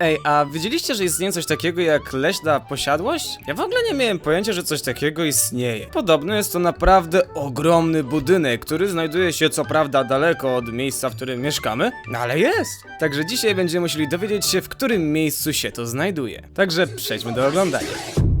Ej, a wiedzieliście, że istnieje coś takiego jak leśna posiadłość? Ja w ogóle nie miałem pojęcia, że coś takiego istnieje. Podobno jest to naprawdę ogromny budynek, który znajduje się co prawda daleko od miejsca, w którym mieszkamy, no ale jest. Także dzisiaj będziemy musieli dowiedzieć się, w którym miejscu się to znajduje. Także przejdźmy do oglądania.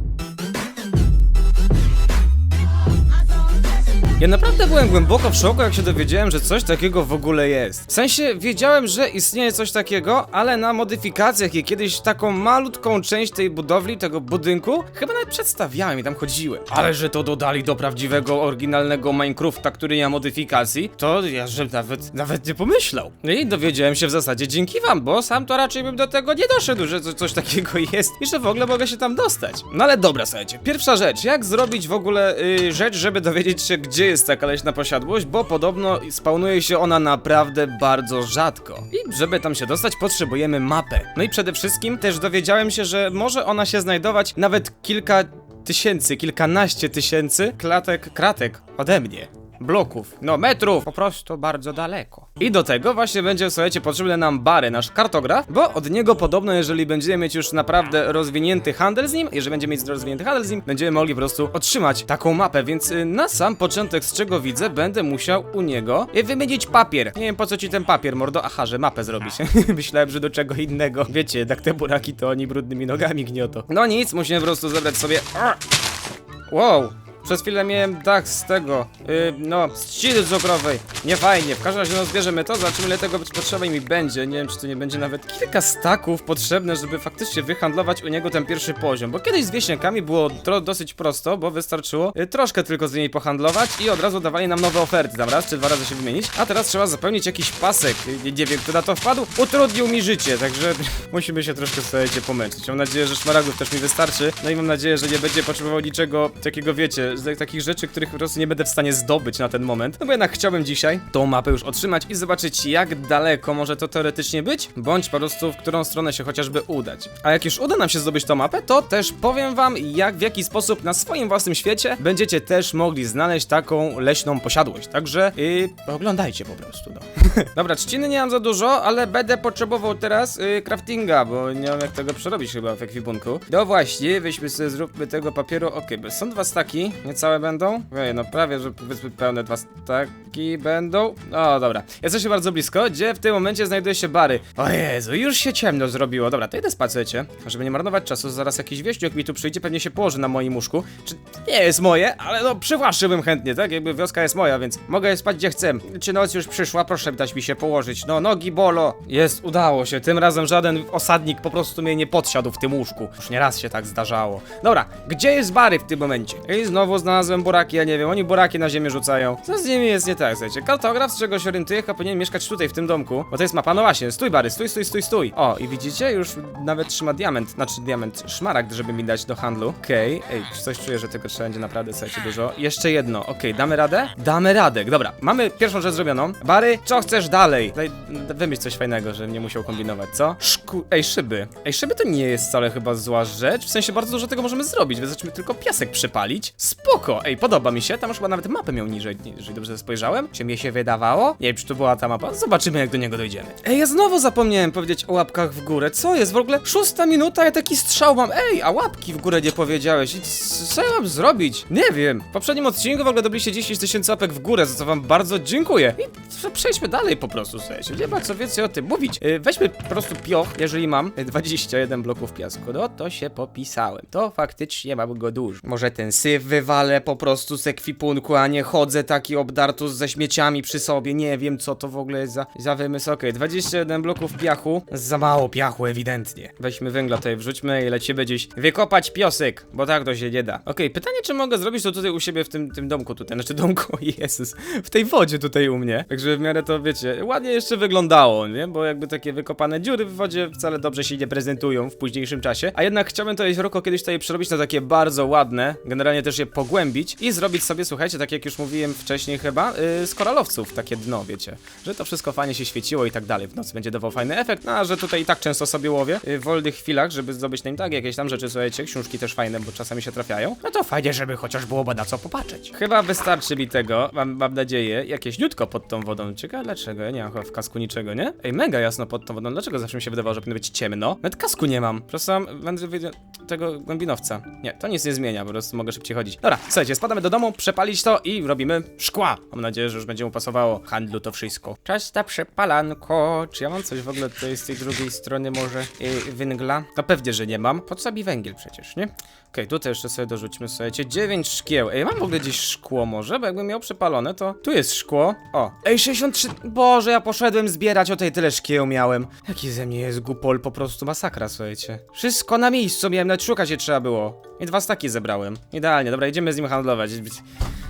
Ja naprawdę byłem głęboko w szoku, jak się dowiedziałem, że coś takiego w ogóle jest. W sensie wiedziałem, że istnieje coś takiego, ale na modyfikacjach i kiedyś taką malutką część tej budowli, tego budynku, chyba nawet przedstawiałem i tam chodziłem. Ale że to dodali do prawdziwego, oryginalnego Minecrafta, który nie ma modyfikacji, to ja że nawet, nawet nie pomyślał. No I dowiedziałem się w zasadzie dzięki wam, bo sam to raczej bym do tego nie doszedł, że co- coś takiego jest i że w ogóle mogę się tam dostać. No ale dobra, słuchajcie, pierwsza rzecz, jak zrobić w ogóle y, rzecz, żeby dowiedzieć się, gdzie jest taka leśna posiadłość, bo podobno spawnuje się ona naprawdę bardzo rzadko. I żeby tam się dostać, potrzebujemy mapę. No i przede wszystkim też dowiedziałem się, że może ona się znajdować nawet kilka tysięcy, kilkanaście tysięcy klatek, kratek ode mnie. Bloków, no metrów, po prostu bardzo daleko. I do tego właśnie będzie, słuchajcie, potrzebny nam Bary, nasz kartograf, bo od niego podobno, jeżeli będziemy mieć już naprawdę rozwinięty handel z nim, jeżeli będziemy mieć rozwinięty handel z nim, będziemy mogli po prostu otrzymać taką mapę, więc y, na sam początek, z czego widzę, będę musiał u niego y, wymienić papier. Nie wiem po co ci ten papier, mordo, aha, że mapę zrobić. Myślałem, że do czego innego. Wiecie, jednak te buraki to oni brudnymi nogami gnioto. No nic, musimy po prostu zebrać sobie... Wow, przez chwilę miałem dach z tego, yy, no, z trzciny cukrowej. Nie fajnie, w każdym razie no zbierzemy to, zobaczymy ile tego potrzeba mi będzie. Nie wiem, czy to nie będzie nawet kilka staków potrzebne, żeby faktycznie wyhandlować u niego ten pierwszy poziom. Bo kiedyś z wieśniakami było dosyć prosto, bo wystarczyło y, troszkę tylko z nimi pohandlować i od razu dawali nam nowe oferty, tam raz czy dwa razy się wymienić. A teraz trzeba zapełnić jakiś pasek, y, nie wiem kto na to wpadł, utrudnił mi życie, także musimy się troszkę słuchajcie pomęczyć. Mam nadzieję, że szmaragdów też mi wystarczy, no i mam nadzieję, że nie będzie potrzebował niczego takiego, wiecie, z takich rzeczy, których po prostu nie będę w stanie zdobyć na ten moment. No bo jednak chciałbym dzisiaj tą mapę już otrzymać i zobaczyć jak daleko może to teoretycznie być, bądź po prostu w którą stronę się chociażby udać. A jak już uda nam się zdobyć tą mapę, to też powiem wam jak, w jaki sposób na swoim własnym świecie będziecie też mogli znaleźć taką leśną posiadłość. Także yy, oglądajcie po prostu, no. Dobra, trzciny nie mam za dużo, ale będę potrzebował teraz yy, craftinga, bo nie mam jak tego przerobić chyba w ekwipunku. No właśnie, weźmy sobie, zróbmy tego papieru, bo są dwa staki, niecałe będą? Ej, no prawie, że powiedzmy pełne dwa staki będą. O, dobra, jesteśmy bardzo blisko, gdzie w tym momencie znajduje się bary. O Jezu, już się ciemno zrobiło. Dobra, to idę spać, słuchajcie, żeby nie marnować czasu, zaraz jakiś wieśniak mi tu przyjdzie, pewnie się położy na moim łóżku. Czy nie jest moje, ale no przywłaszczyłbym chętnie, tak? Jakby wioska jest moja, więc mogę spać gdzie chcę. Czy noc już przyszła? Proszę dać mi się położyć. No, nogi bolo. Jest, udało się. Tym razem żaden osadnik po prostu mnie nie podsiadł w tym łóżku. Już nieraz się tak zdarzało. Dobra, gdzie jest Bary w tym momencie? I znowu znalazłem buraki, ja nie wiem, oni buraki na ziemię rzucają. Co z nimi jest nie tak, słuchajcie? Kartograf, z czego się orientuję, chyba powinien mieszkać tutaj, w tym domku. Bo to jest mapa, no właśnie, stój Bary, stój, stój, stój, stój. O, i widzicie? Już nawet trzyma diament, znaczy diament, szmaragd, żeby mi dać do handlu. Okej, ej, coś czuję, że tego trzeba będzie naprawdę, słuchajcie, dużo. Jeszcze jedno, okej, damy radę? Damy radę, dobra. Mamy pierwszą rzecz zrobioną. Bary, co chcesz dalej? Daj, wymyśl coś fajnego, żebym nie musiał kombinować, co? Szku... Ej, szyby. Ej, szyby to nie jest wcale chyba zła rzecz, w sensie bardzo dużo tego możemy zrobić. Wystarczy tylko piasek przypalić. Spoko, ej, podoba mi się. Tam już chyba nawet mapę miał niżej, jeżeli dobrze spojrzałem. Czy mi się wydawało? Nie wiem, czy to była ta mapa. Zobaczymy, jak do niego dojdziemy. Ej, ja znowu zapomniałem powiedzieć o łapkach w górę. Co jest? W ogóle szósta minuta, ja taki strzał mam. Ej, a łapki w górę nie powiedziałeś. I co ja mam zrobić? Nie wiem. W poprzednim odcinku w ogóle dobiliście 10 tysięcy łapek w górę, za co wam bardzo dziękuję. I przejdźmy dalej po prostu, słuchajcie. Nie ma co więcej o tym mówić. Yy, weźmy po prostu pioch, jeżeli mam yy, 21 bloków piasku. No to się popisałem. To faktycznie mam go dużo. Może ten syf wywalę po prostu z ekwipunku, a nie chodzę taki obdartu ze śmieciami przy sobie. Nie wiem, co to w ogóle jest za, za wymysł. Okej, 21 bloków piachu. Za mało piachu, ewidentnie. Weźmy węgla tutaj, wrzućmy i lecimy gdzieś wykopać piosek, bo tak to się nie da. Okej, pytanie, czy mogę zrobić to tutaj u siebie w tym, tym domku tutaj, znaczy domku, Jezus, w tej wodzie tutaj u mnie. Także w miarę to, wiecie, ładnie jeszcze wyglądało, nie? Bo jakby takie wykopane dziury w wodzie wcale dobrze się nie prezentują w późniejszym czasie. A jednak chciałbym to jeziorko kiedyś tutaj przerobić na takie bardzo ładne, generalnie też je pogłębić i zrobić sobie, słuchajcie, tak jak już mówiłem wcześniej chyba, yy, z koralowców takie dno, wiecie, że to wszystko fajnie się świeciło i tak dalej, w nocy będzie dawał fajny efekt, no a że tutaj i tak często sobie łowię yy, w wolnych chwilach, żeby zdobyć na nim tak jakieś tam rzeczy, słuchajcie, książki też fajne, bo czasami się trafiają, no to fajnie, żeby chociaż było na co popatrzeć. Chyba wystarczy mi tego, mam, mam nadzieję, jakieś niutko pod tą wodą, ciekawe dlaczego, ja nie mam chyba w kasku niczego, nie? Ej, mega jasno pod tą wodą, dlaczego zawsze mi się wydawało, że powinno być ciemno? Nawet kasku nie mam, po prostu mam tego głębinowca. Nie, to nic nie zmienia, po prostu mogę szybciej chodzić. Dobra, słuchajcie, spadamy do domu, przepalić to i robimy szkła. Mam nadzieję, że już będzie mu pasowało handlu to wszystko. Czas na przepalanko. Czy ja mam coś w ogóle tutaj z tej drugiej strony może yy, węgla? No pewnie, że nie mam. Po co mi węgiel przecież, nie? Okej, tutaj jeszcze sobie dorzućmy, słuchajcie, 9 szkieł. Ej, mam w ogóle gdzieś szkło może, bo jakbym miał przepalone, to tu jest szkło. O, ej, 63, Boże, ja poszedłem zbierać, o tej tyle szkieł miałem. Jaki ze mnie jest gupol, po prostu masakra, słuchajcie. Wszystko na miejscu, miałem nawet szukać je trzeba było. I dwa staki zebrałem. Idealnie, dobra, idziemy z nim handlować.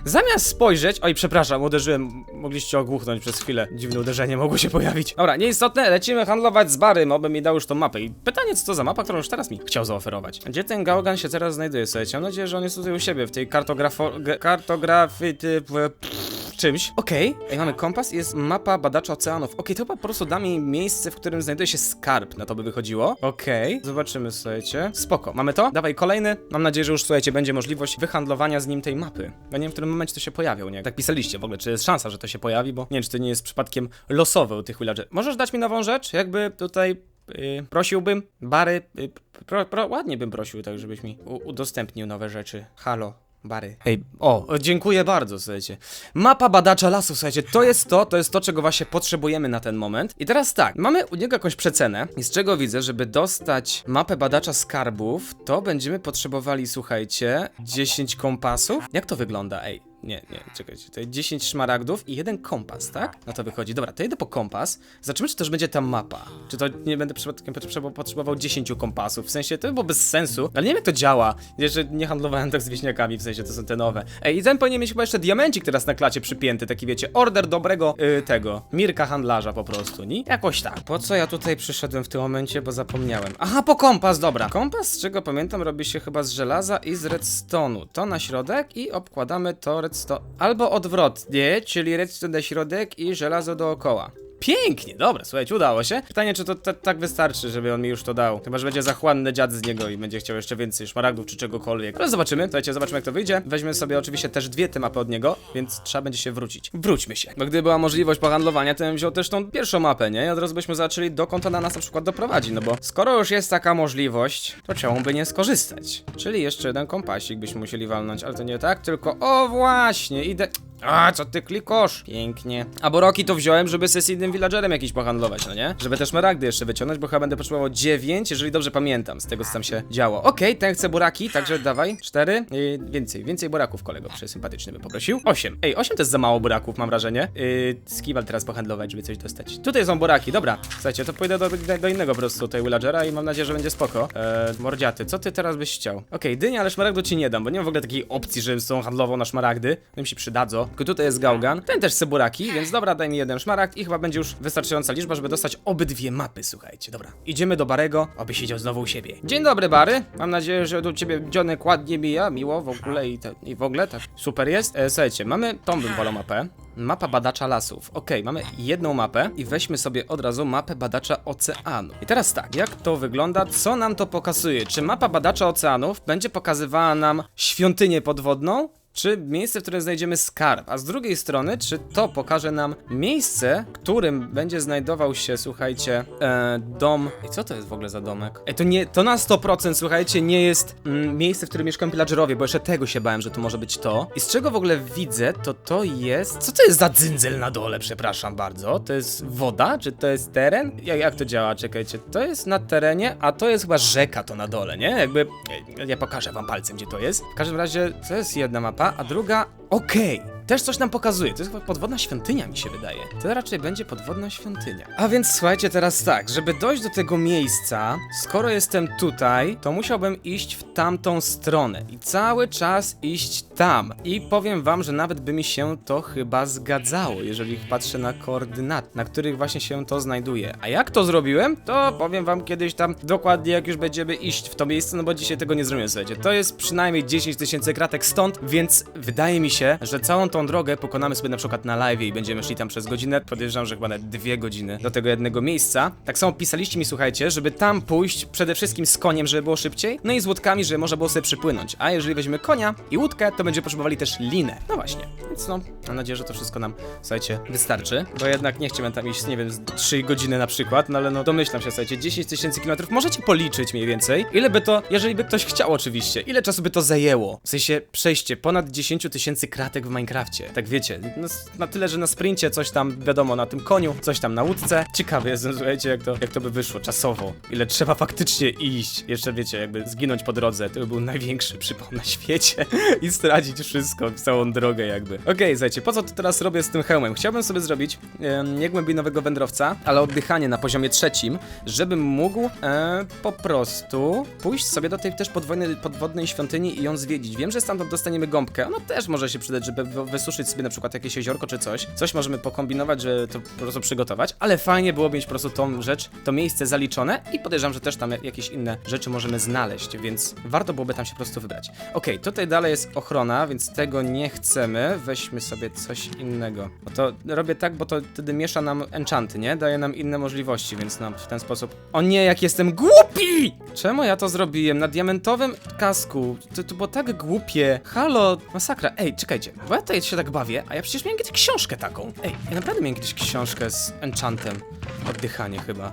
Zamiast spojrzeć, oj, przepraszam, uderzyłem, mogliście ogłuchnąć przez chwilę. Dziwne uderzenie mogło się pojawić. Dobra, nieistotne, lecimy handlować z Barym, oby mi dał już tą mapę. I pytanie, co to za mapa, którą już teraz mi chciał zaoferować. Gdzie ten się teraz znajduje, słuchajcie? Mam nadzieję, że on jest tutaj u siebie, w tej kartografo... kartografy... typ... czymś. Okej, Ej, mamy kompas i jest mapa badacza oceanów. Okej, to chyba po prostu da mi miejsce, w którym znajduje się skarb, na to by wychodziło. Okej, zobaczymy, słuchajcie. Spoko, mamy to? Dawaj kolejny. Mam nadzieję, że już, słuchajcie, będzie możliwość wyhandlowania z nim tej mapy. Ja nie wiem, w którym momencie to się pojawią, nie? Tak pisaliście w ogóle, czy jest szansa, że to się pojawi, bo nie wiem, czy to nie jest przypadkiem losowe u tych villager. Możesz dać mi nową rzecz? Jakby tutaj Yy, prosiłbym, Bary, yy, pro, pro, ładnie bym prosił, tak żebyś mi u, udostępnił nowe rzeczy. Halo, Bary. Ej, o, dziękuję bardzo, słuchajcie. Mapa badacza lasu, słuchajcie, to jest to, to jest to, czego właśnie potrzebujemy na ten moment. I teraz tak, mamy u niego jakąś przecenę, i z czego widzę, żeby dostać mapę badacza skarbów, to będziemy potrzebowali, słuchajcie, 10 kompasów. Jak to wygląda, ej? Nie, nie, czekajcie, to jest 10 szmaragdów i jeden kompas, tak? No to wychodzi. Dobra, to jedę po kompas. Zobaczymy, czy też będzie ta mapa. Czy to nie będę przypadkiem potrzebował, potrzebował 10 kompasów. W sensie to by było bez sensu. Ale nie wiem, jak to działa. Jeszcze nie handlowałem tak z wieśniakami, w sensie to są te nowe. Ej, i ten powinien mieć chyba jeszcze diamencik teraz na klacie przypięty, taki wiecie, order dobrego yy, tego, Mirka handlarza po prostu, nie? Jakoś tak. Po co ja tutaj przyszedłem w tym momencie, bo zapomniałem. Aha, po kompas, dobra. Kompas, z czego pamiętam, robi się chyba z żelaza i z redstone'u. To na środek i obkładamy to redstone. Albo odwrotnie, czyli redstone na środek i żelazo dookoła. Pięknie, dobra, słuchajcie, udało się. Pytanie, czy to ta- tak wystarczy, żeby on mi już to dał. Chyba, że będzie zachłanny dziad z niego i będzie chciał jeszcze więcej szmaragdów czy czegokolwiek. Ale zobaczymy, słuchajcie, zobaczymy jak to wyjdzie. Weźmy sobie oczywiście też dwie te mapy od niego, więc trzeba będzie się wrócić. Wróćmy się. Bo gdyby była możliwość pohandlowania, to bym wziął też tą pierwszą mapę, nie? I od razu byśmy zaczęli dokąd ona nas na przykład doprowadzi, no bo skoro już jest taka możliwość, to czemu by nie skorzystać? Czyli jeszcze jeden kompasik byśmy musieli walnąć, ale to nie tak, tylko o właśnie, idę... A, co ty klikosz? Pięknie. A bo Roki to wziąłem, żeby sesyjnym villagerem jakiś pohandlować, no nie? Żeby też maragdy jeszcze wyciągnąć, bo chyba będę potrzebował 9, jeżeli dobrze pamiętam, z tego co tam się działo. Okej, ten chce buraki, także dawaj. 4. Yy, więcej, więcej buraków, kolego, przesympatyczny bym poprosił. 8. Ej, 8 to jest za mało buraków, mam wrażenie. Yy, skiwal teraz pohandlować, żeby coś dostać. Tutaj są buraki, dobra. Słuchajcie, to pójdę do, do, innego po prostu tutaj villagera i mam nadzieję, że będzie spoko. Eee, mordziaty, co ty teraz byś chciał? Okej, dynia, ale szmaragdu ci nie dam, bo nie mam w ogóle takiej opcji, żebym z tą handlował na szmaragdy. No mi się przydadzą. Tylko tutaj jest gałgan, ten też chce buraki, więc dobra, daj mi jeden szmaragd i chyba będzie już wystarczająca liczba, żeby dostać obydwie mapy, słuchajcie. Dobra, idziemy do Barego, aby siedział znowu u siebie. Dzień dobry, Bary. Mam nadzieję, że do ciebie dzionek ładnie mija, miło w ogóle i, te, i w ogóle, tak super jest. E, słuchajcie, mamy tą bym wolał mapę. Mapa badacza lasów. Okej, mamy jedną mapę i weźmy sobie od razu mapę badacza oceanu. I teraz tak, jak to wygląda? Co nam to pokazuje? Czy mapa badacza oceanów będzie pokazywała nam świątynię podwodną? Czy miejsce, w którym znajdziemy skarb, a z drugiej strony, czy to pokaże nam miejsce, w którym będzie znajdował się, słuchajcie, e, dom. I co to jest w ogóle za domek? Ej, to nie, to na 100%, słuchajcie, nie jest mm, miejsce, w którym mieszkają pillagerowie, bo jeszcze tego się bałem, że to może być to. I z czego w ogóle widzę, to to jest. Co to jest za dzyndzel na dole, przepraszam bardzo? To jest woda? Czy to jest teren? Jak, jak to działa? Czekajcie, to jest na terenie, a to jest chyba rzeka to na dole, nie? Jakby. Ja, ja pokażę wam palcem, gdzie to jest. W każdym razie, to jest jedna mapa, a druga. Okej. Też coś nam pokazuje. To jest chyba podwodna świątynia, mi się wydaje. To raczej będzie podwodna świątynia. A więc słuchajcie teraz tak, żeby dojść do tego miejsca, skoro jestem tutaj, to musiałbym iść w tamtą stronę i cały czas iść tam. I powiem wam, że nawet by mi się to chyba zgadzało, jeżeli patrzę na koordynaty, na których właśnie się to znajduje. A jak to zrobiłem, to powiem wam kiedyś tam dokładnie, jak już będziemy iść w to miejsce, no bo dzisiaj tego nie zrobię, słuchajcie. To jest przynajmniej 10 tysięcy kratek stąd, więc wydaje mi się, że całą tą drogę pokonamy sobie na przykład na live i będziemy szli tam przez godzinę. Podejrzewam, że chyba nawet dwie godziny do tego jednego miejsca. Tak samo pisaliście mi, słuchajcie, żeby tam pójść przede wszystkim z koniem, żeby było szybciej, no i z łódkami, żeby można było sobie przypłynąć. A jeżeli weźmiemy konia i łódkę, to będziemy potrzebowali też linę. No właśnie, więc no, mam nadzieję, że to wszystko nam, słuchajcie, wystarczy, bo jednak nie chciałbym tam iść, nie wiem, z 3 godziny na przykład, no ale no domyślam się, słuchajcie, 10 tysięcy kilometrów, możecie policzyć mniej więcej, ile by to, jeżeli by ktoś chciał oczywiście, ile czasu by to zajęło, w sensie przejście ponad 10 tysięcy kratek w Minecrafcie, tak wiecie, no, na tyle, że na sprincie coś tam, wiadomo, na tym koniu, coś tam na łódce, ciekawy jestem, słuchajcie, jak to, jak to by wyszło czasowo, ile trzeba faktycznie iść, jeszcze wiecie, jakby zginąć po drodze, to by był największy przypał na świecie. I stracić wszystko, całą drogę jakby. Okej, słuchajcie, po co to teraz robię z tym hełmem? Chciałbym sobie zrobić e, nie głębinowego wędrowca, ale oddychanie na poziomie trzecim, żebym mógł e, po prostu pójść sobie do tej też podwodnej, podwodnej świątyni i ją zwiedzić. Wiem, że stamtąd dostaniemy gąbkę, ona też może się przydać, żeby wy- wysuszyć sobie na przykład jakieś jeziorko czy coś. Coś możemy pokombinować, żeby to po prostu przygotować, ale fajnie byłoby mieć po prostu tą rzecz, to miejsce zaliczone i podejrzewam, że też tam jakieś inne rzeczy możemy znaleźć, więc warto byłoby tam się po prostu wybrać. Okej, tutaj dalej jest ochrona, więc tego nie chcemy. Weźmy sobie coś innego. Bo to robię tak, bo to wtedy miesza nam enchanty, nie? Daje nam inne możliwości, więc no w ten sposób. O nie, jak jestem głupi! Czemu ja to zrobiłem? Na diamentowym kasku. To, to było tak głupie. Halo, masakra. Ej, czekajcie, bo ja tutaj się tak bawię, a ja przecież miałem kiedyś książkę taką. Ej, ja naprawdę miałem kiedyś książkę z enchantem. Oddychanie chyba.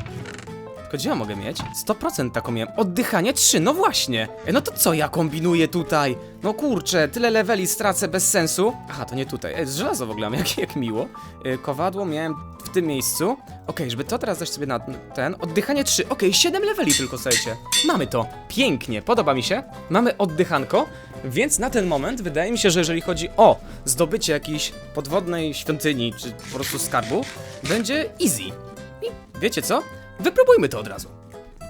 Gdzie ja mogę mieć? 100% taką miałem. Oddychanie 3, no właśnie. Ej, no to co ja kombinuję tutaj? No kurczę, tyle leveli stracę bez sensu. Aha, to nie tutaj. Ej, żelazo w ogóle mam, jak, jak miło. Yy, kowadło miałem w tym miejscu. Okej, żeby to teraz dać sobie na ten. Oddychanie 3. Okej, 7 leveli tylko, słuchajcie. Mamy to. Pięknie, podoba mi się. Mamy oddychanko, więc na ten moment wydaje mi się, że jeżeli chodzi o zdobycie jakiejś podwodnej świątyni, czy po prostu skarbu, będzie easy. I wiecie co? Wypróbujmy to od razu.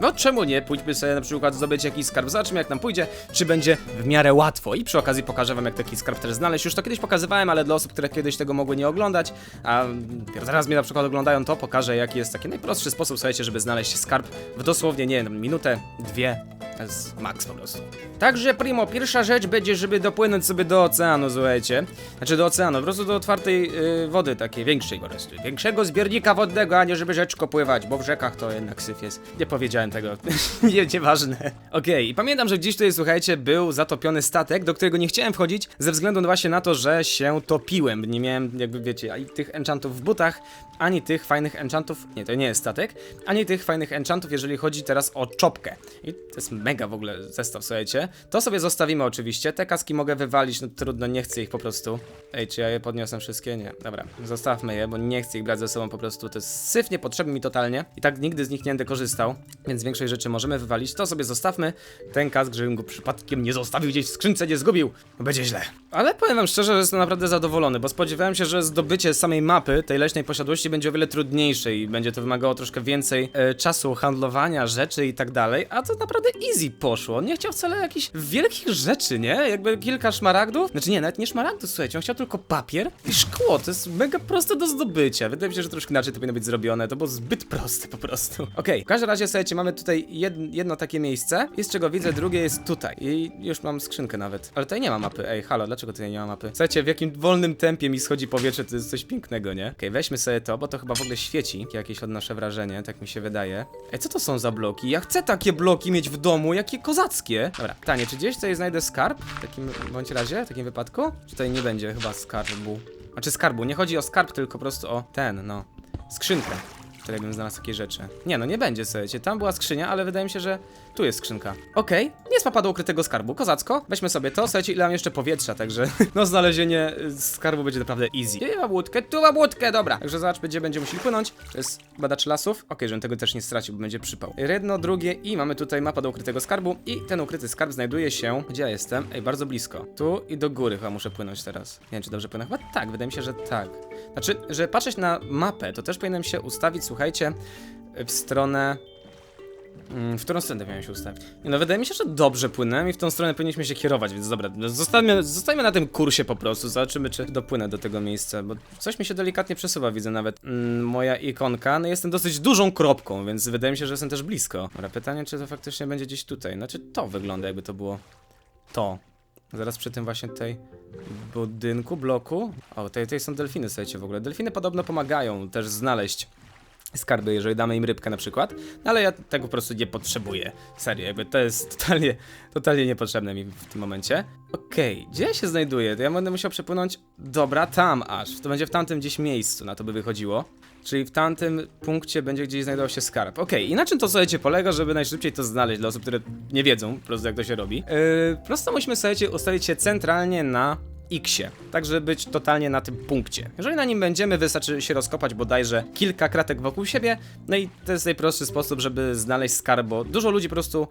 No czemu nie? Pójdźmy sobie na przykład zdobyć jakiś skarb, zobaczymy jak nam pójdzie, czy będzie w miarę łatwo i przy okazji pokażę wam jak taki skarb też znaleźć. Już to kiedyś pokazywałem, ale dla osób, które kiedyś tego mogły nie oglądać, a dopiero zaraz mnie na przykład oglądają, to pokażę jaki jest taki najprostszy sposób, słuchajcie, żeby znaleźć skarb w dosłownie, nie wiem, minutę, dwie, jest max po prostu. Także primo, pierwsza rzecz będzie, żeby dopłynąć sobie do oceanu, słuchajcie. Znaczy do oceanu, po prostu do otwartej y, wody takiej, większej po prostu. Większego zbiornika wodnego, a nie żeby rzeczko pływać, bo w rzekach to jednak syf jest. Nie powiedziałem tego, nie, nieważne. Okej, i pamiętam, że gdzieś tutaj, słuchajcie, był zatopiony statek, do którego nie chciałem wchodzić, ze względu właśnie na to, że się topiłem. Nie miałem, jakby wiecie, tych enchantów w butach, ani tych fajnych enchantów, nie, to nie jest statek, ani tych fajnych enchantów, jeżeli chodzi teraz o czopkę. I to jest mega w ogóle zestaw, słuchajcie. To sobie zostawimy oczywiście, te kaski mogę wywalić, no trudno, nie chcę ich po prostu. Ej, czy ja je podniosłem wszystkie? Nie, dobra, zostawmy je, bo nie chcę ich brać ze sobą po prostu, to jest syf niepotrzebny mi totalnie i tak nigdy z nich nie będę korzystał, więc większość rzeczy możemy wywalić, to sobie zostawmy. Ten kask, żebym go przypadkiem nie zostawił gdzieś w skrzynce, nie zgubił, no będzie źle. Ale powiem wam szczerze, że jestem naprawdę zadowolony, bo spodziewałem się, że zdobycie samej mapy, tej leśnej posiadłości będzie o wiele trudniejsze i będzie to wymagało troszkę więcej e, czasu handlowania rzeczy i tak dalej, a to naprawdę easy poszło. On nie chciał wcale jakichś wielkich rzeczy, nie? Jakby kilka szmaragdów, znaczy nie, nawet nie szmaragdów, słuchajcie, on chciał tylko papier i szkło, to jest mega proste do zdobycia. Wydaje mi się, że troszkę inaczej to powinno być zrobione, to było zbyt proste po prostu. Okej, w każdym razie, słuchajcie, mamy tutaj jed, jedno takie miejsce i z czego widzę, drugie jest tutaj i już mam skrzynkę nawet. Ale tutaj nie ma mapy, ej, halo, dlaczego tutaj nie ma mapy? Słuchajcie, w jakim wolnym tempie mi schodzi powietrze, to jest coś pięknego, nie? Okej, weźmy sobie to, bo to chyba w ogóle świeci, jakieś odnoszę wrażenie, tak mi się wydaje. Ej, co to są za bloki? Ja chcę takie bloki mieć w domu, jakie kozackie. Dobra, pytanie, czy gdzieś tutaj znajdę skarb? W takim bądź razie, w takim wypadku? Czy tutaj nie będzie chyba skarbu? Znaczy skarbu, nie chodzi o skarb, tylko po prostu o ten, no. Skrzynkę, której bym znalazł takie rzeczy. Nie, no nie będzie, słuchajcie. Tam była skrzynia, ale wydaje mi się, że tu jest skrzynka. Okej, nie spadło ukrytego skarbu. Kozacko, weźmy sobie to, słuchajcie, ile mam jeszcze powietrza, także no znalezienie y, skarbu będzie naprawdę easy. Tu mam łódkę, tu mam łódkę, dobra. Także zobaczmy, gdzie będziemy musieli płynąć. To jest badacz lasów. Okej, żebym tego też nie stracił, bo będzie przypał. Jedno, drugie i mamy tutaj mapę do ukrytego skarbu i ten ukryty skarb znajduje się... Gdzie ja jestem? Ej, bardzo blisko. Tu i do góry chyba muszę płynąć teraz. Nie wiem, czy dobrze płynę. Chyba tak, wydaje mi się, że tak. Znaczy, że patrzeć na mapę, to też powinienem się ustawić, słuchajcie, w stronę Mm, w którą stronę miałem się ustawić? No wydaje mi się, że dobrze płynąłem i w tą stronę powinniśmy się kierować, więc dobra, zostańmy, zostańmy na tym kursie po prostu, zobaczymy czy dopłynę do tego miejsca, bo coś mi się delikatnie przesuwa, widzę nawet mm, moja ikonka, no jestem dosyć dużą kropką, więc wydaje mi się, że jestem też blisko. Dobra, pytanie, czy to faktycznie będzie gdzieś tutaj, znaczy to wygląda jakby to było to. Zaraz przy tym właśnie tutaj budynku, bloku. O, tutaj, tutaj są delfiny, słuchajcie, w ogóle. Delfiny podobno pomagają też znaleźć skarby, jeżeli damy im rybkę na przykład, no ale ja tego po prostu nie potrzebuję. Serio, jakby to jest totalnie, totalnie niepotrzebne mi w tym momencie. Okej, gdzie ja się znajduję? To ja będę musiał przepłynąć, dobra, tam aż. To będzie w tamtym gdzieś miejscu, na to by wychodziło. Czyli w tamtym punkcie będzie gdzieś znajdował się skarb. Okej, i na czym to słuchajcie polega, żeby najszybciej to znaleźć dla osób, które nie wiedzą po prostu jak to się robi? Yy, prosto musimy słuchajcie ustawić się centralnie na Xie, tak żeby być totalnie na tym punkcie. Jeżeli na nim będziemy, wystarczy się rozkopać bodajże kilka kratek wokół siebie, no i to jest najprostszy sposób, żeby znaleźć skarb, bo dużo ludzi po prostu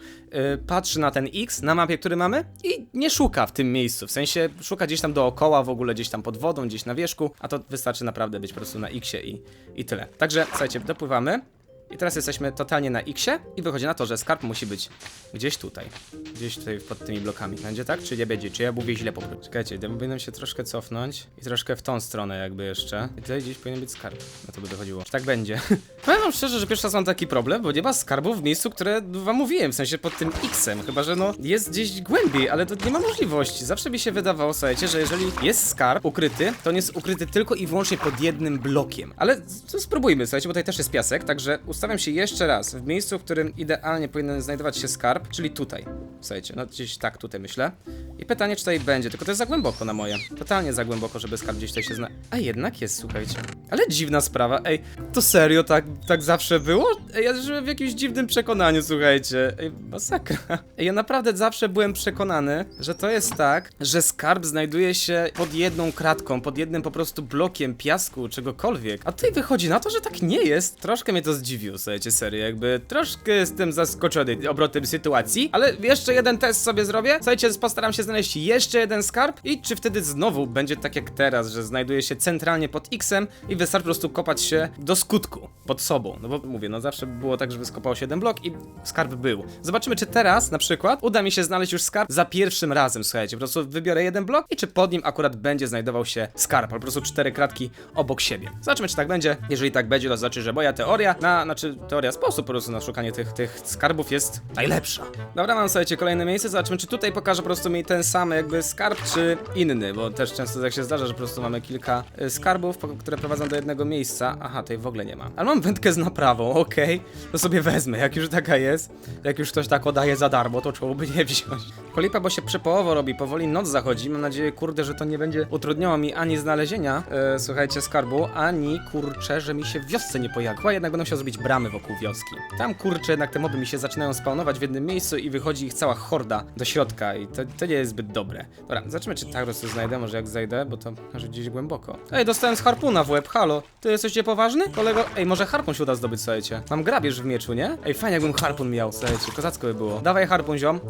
y, patrzy na ten X na mapie, który mamy i nie szuka w tym miejscu, w sensie szuka gdzieś tam dookoła, w ogóle gdzieś tam pod wodą, gdzieś na wierzchu, a to wystarczy naprawdę być po prostu na Xie i, i tyle. Także, słuchajcie, dopływamy. I teraz jesteśmy totalnie na Xie i wychodzi na to, że skarb musi być gdzieś tutaj. Gdzieś tutaj pod tymi blokami. Będzie tak? Czy nie będzie? Czy ja mówię źle po prostu? Czekajcie, powinienem się troszkę cofnąć i troszkę w tą stronę jakby jeszcze. I tutaj gdzieś powinien być skarb. Na to by dochodziło. Czy tak będzie? Powiem wam szczerze, że pierwszy raz mam taki problem, bo nie ma skarbu w miejscu, które wam mówiłem, w sensie pod tym X-em. Chyba, że no jest gdzieś głębiej, ale to nie ma możliwości. Zawsze mi się wydawało, słuchajcie, że jeżeli jest skarb ukryty, to on jest ukryty tylko i wyłącznie pod jednym blokiem. Ale spróbujmy, słuchajcie, bo tutaj też jest piasek, także ustawiam się jeszcze raz w miejscu, w którym idealnie powinien znajdować się skarb, czyli tutaj. Słuchajcie, no gdzieś tak tutaj myślę. I pytanie, czy tutaj będzie, tylko to jest za głęboko na moje. Totalnie za głęboko, żeby skarb gdzieś tutaj się zna... A jednak jest, słuchajcie. Ale dziwna sprawa, ej, to serio tak, tak zawsze było? Ej, ja żyłem w jakimś dziwnym przekonaniu, słuchajcie. Ej, masakra. Ej, ja naprawdę zawsze byłem przekonany, że to jest tak, że skarb znajduje się pod jedną kratką, pod jednym po prostu blokiem piasku, czegokolwiek. A tutaj wychodzi na to, że tak nie jest. Troszkę mnie to zdziwiło, słuchajcie, serio, jakby troszkę jestem zaskoczony obrotem sytuacji, ale jeszcze jeden test sobie zrobię. Słuchajcie, postaram się znaleźć jeszcze jeden skarb i czy wtedy znowu będzie tak jak teraz, że znajduje się centralnie pod X-em i wystarczy po prostu kopać się do skutku, pod sobą. No bo mówię, no zawsze było tak, że skopał się jeden blok i skarb był. Zobaczymy, czy teraz na przykład uda mi się znaleźć już skarb za pierwszym razem, słuchajcie. Po prostu wybiorę jeden blok i czy pod nim akurat będzie znajdował się skarb, po prostu cztery kratki obok siebie. Zobaczymy, czy tak będzie. Jeżeli tak będzie, to znaczy, że moja teoria na, znaczy teoria sposób po prostu na szukanie tych, tych skarbów jest najlepsza. Dobra, mam słuchajcie kolejne miejsce, zobaczymy, czy tutaj pokaże po prostu mi ten sam jakby skarb, czy inny, bo też często tak się zdarza, że po prostu mamy kilka y, skarbów, które prowadzą do jednego miejsca. Aha, tej w ogóle nie ma. Ale mam wędkę z naprawą, okej, to sobie wezmę, jak już taka jest, jak już ktoś tak oddaje za darmo, to czemu by nie wziąć. Polipa, bo się przepołowo robi, powoli noc zachodzi, mam nadzieję, kurde, że to nie będzie utrudniało mi ani znalezienia, e, słuchajcie, skarbu, ani kurczę, że mi się w wiosce nie pojawi. Chyba jednak będę musiał zrobić bramy wokół wioski. Tam kurczę, jednak te moby mi się zaczynają spawnować w jednym miejscu i wychodzi ich cała horda do środka i to, to nie jest zbyt dobre. Dobra, zobaczymy, czy tak prostu znajdę, może jak zajdę, bo to może gdzieś głęboko. Ej, dostałem z harpuna w łeb, halo. Ty jesteście poważny? Kolego, ej, może harpun się uda zdobyć, słuchajcie. Mam grabież w mieczu, nie? Ej, fajnie jakbym harpun miał, słuchajcie, kozacko by było. Dawaj harpun, ziom.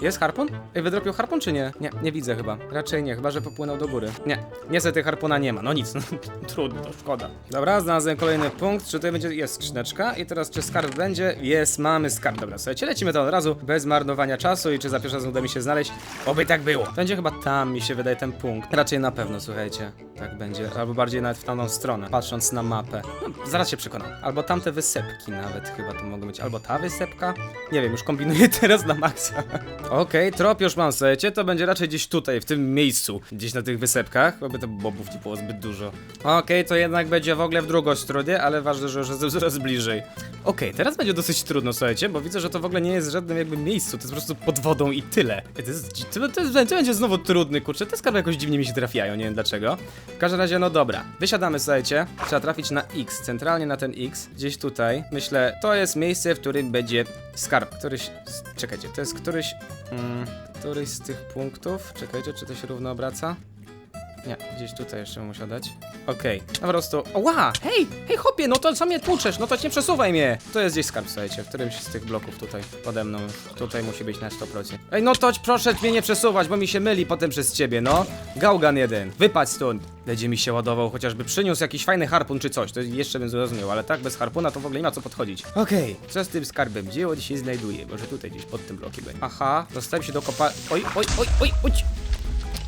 Jest harpun? Ej, wydropił harpun czy nie? Nie, nie widzę chyba. Raczej nie, chyba że popłynął do góry. Nie, niestety harpuna nie ma. No nic, no, trudno, szkoda. Dobra, znalazłem kolejny punkt. Czy tutaj będzie. Jest skrzyneczka. I teraz czy skarb będzie? Jest, mamy skarb. Dobra, słuchajcie, lecimy to od razu, bez marnowania czasu i czy za pierwszy raz uda mi się znaleźć? Oby tak było. Będzie chyba tam, mi się wydaje, ten punkt. Raczej na pewno, słuchajcie. Tak będzie. Albo bardziej nawet w tamtą stronę, patrząc na mapę. No, zaraz się przekonam. Albo tamte wysepki nawet chyba to mogą być. Albo ta wysepka? Nie wiem, już kombinuję teraz na maksa. Okej, trop już mam, słuchajcie, to będzie raczej gdzieś tutaj, w tym miejscu, gdzieś na tych wysepkach, aby to bobów nie było zbyt dużo. Okej, to jednak będzie w ogóle w drugą stronę, ale ważne, że już jestem coraz bliżej. Okej, teraz będzie dosyć trudno, słuchajcie, bo widzę, że to w ogóle nie jest żadnym jakby miejscu, to jest po prostu pod wodą i tyle. To, jest, to, to, jest, to będzie znowu trudny, kurczę, te skarby jakoś dziwnie mi się trafiają, nie wiem dlaczego. W każdym razie, no dobra, wysiadamy, słuchajcie, trzeba trafić na X, centralnie na ten X, gdzieś tutaj. Myślę, to jest miejsce, w którym będzie skarb, któryś, czekajcie, to jest któryś, mm, któryś z tych punktów, czekajcie, czy to się równo obraca? Nie, gdzieś tutaj jeszcze muszę dać. Okej, po prostu. Ła! Hej! Hej, chłopie, no to co mnie tłuczesz? No to nie przesuwaj mnie! To jest gdzieś skarb, słuchajcie, w którymś z tych bloków tutaj, pode mną. Tutaj musi być na 100%. Ej, no to proszę mnie nie przesuwać, bo mi się myli potem przez ciebie, no. Gałgan jeden, wypadź stąd. Będzie mi się ładował, chociażby przyniósł jakiś fajny harpun czy coś, to jeszcze bym zrozumiał, ale tak bez harpuna to w ogóle nie ma co podchodzić. Okej, co z tym skarbem? Gdzie on się znajduje? Może tutaj gdzieś pod tym blokiem będzie. Aha, dostałem się do kopa... Oj, oj, oj, oj, oj!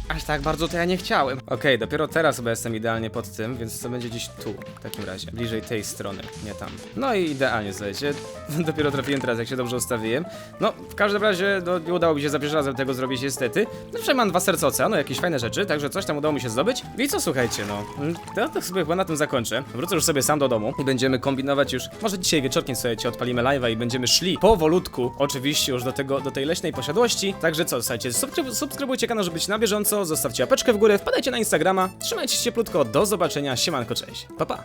Aż tak bardzo to ja nie chciałem. Okej, dopiero teraz chyba jestem idealnie pod tym, więc to będzie gdzieś tu, w takim razie. Bliżej tej strony, nie tam. No i idealnie, słuchajcie. dopiero trafiłem teraz, jak się dobrze ustawiłem. No, w każdym razie, no, nie udało mi się za razem tego zrobić niestety. No, przynajmniej mam dwa serca oceanu, jakieś fajne rzeczy, także coś tam udało mi się zdobyć. I co, słuchajcie, no. To, to sobie chyba na tym zakończę. Wrócę już sobie sam do domu i będziemy kombinować już. Może dzisiaj wieczorkiem, słuchajcie, odpalimy live'a i będziemy szli powolutku, oczywiście już do tego, do tej leśnej posiadłości. Także co, słuchajcie, subskryb subskrybujcie kanał, żeby być na bieżąco, zostawcie łapeczkę w górę, wpadajcie na Instagrama, trzymajcie się cieplutko, do zobaczenia, siemanko, cześć, pa pa!